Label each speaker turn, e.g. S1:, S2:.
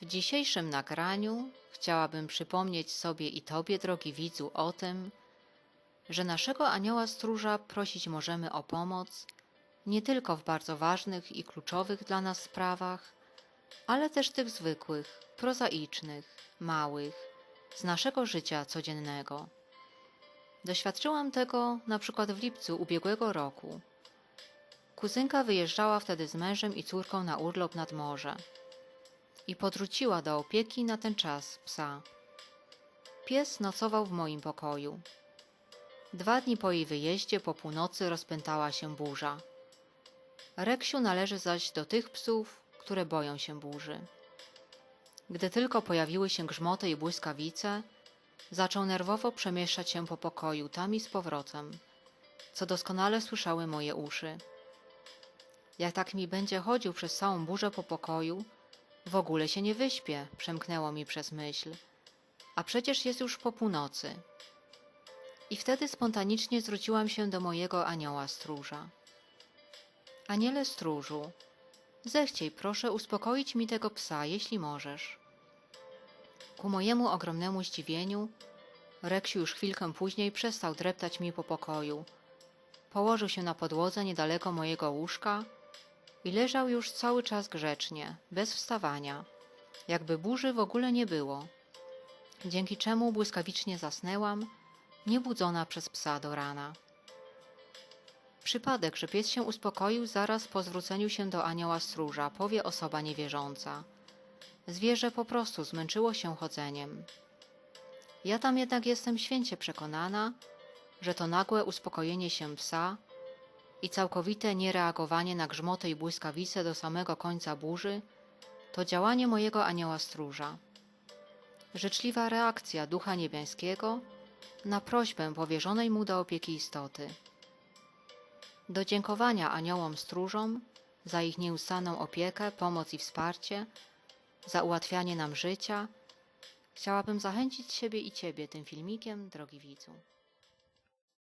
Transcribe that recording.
S1: W dzisiejszym nagraniu chciałabym przypomnieć sobie i Tobie, drogi widzu, o tym, że naszego anioła stróża prosić możemy o pomoc nie tylko w bardzo ważnych i kluczowych dla nas sprawach, ale też tych zwykłych, prozaicznych, małych, z naszego życia codziennego. Doświadczyłam tego na przykład w lipcu ubiegłego roku. Kuzynka wyjeżdżała wtedy z mężem i córką na urlop nad morze i podrzuciła do opieki na ten czas psa. Pies nocował w moim pokoju. Dwa dni po jej wyjeździe po północy rozpętała się burza. Reksiu należy zaś do tych psów, które boją się burzy. Gdy tylko pojawiły się grzmoty i błyskawice, zaczął nerwowo przemieszczać się po pokoju tam i z powrotem, co doskonale słyszały moje uszy. Jak tak mi będzie chodził przez całą burzę po pokoju, w ogóle się nie wyśpię, przemknęło mi przez myśl. A przecież jest już po północy. I wtedy spontanicznie zwróciłam się do mojego anioła stróża. Aniele stróżu, zechciej proszę uspokoić mi tego psa, jeśli możesz. Ku mojemu ogromnemu zdziwieniu, Reksiu już chwilkę później przestał dreptać mi po pokoju. Położył się na podłodze niedaleko mojego łóżka i leżał już cały czas grzecznie, bez wstawania, jakby burzy w ogóle nie było, dzięki czemu błyskawicznie zasnęłam, niebudzona przez psa do rana. Przypadek, że pies się uspokoił zaraz po zwróceniu się do anioła stróża, powie osoba niewierząca. Zwierzę po prostu zmęczyło się chodzeniem. Ja tam jednak jestem święcie przekonana, że to nagłe uspokojenie się psa i całkowite niereagowanie na grzmoty i błyskawice do samego końca burzy to działanie mojego anioła stróża. Życzliwa reakcja ducha niebiańskiego na prośbę powierzonej mu do opieki istoty. Do dziękowania aniołom stróżom za ich nieustanną opiekę, pomoc i wsparcie, za ułatwianie nam życia, chciałabym zachęcić siebie i Ciebie tym filmikiem, drogi widzu.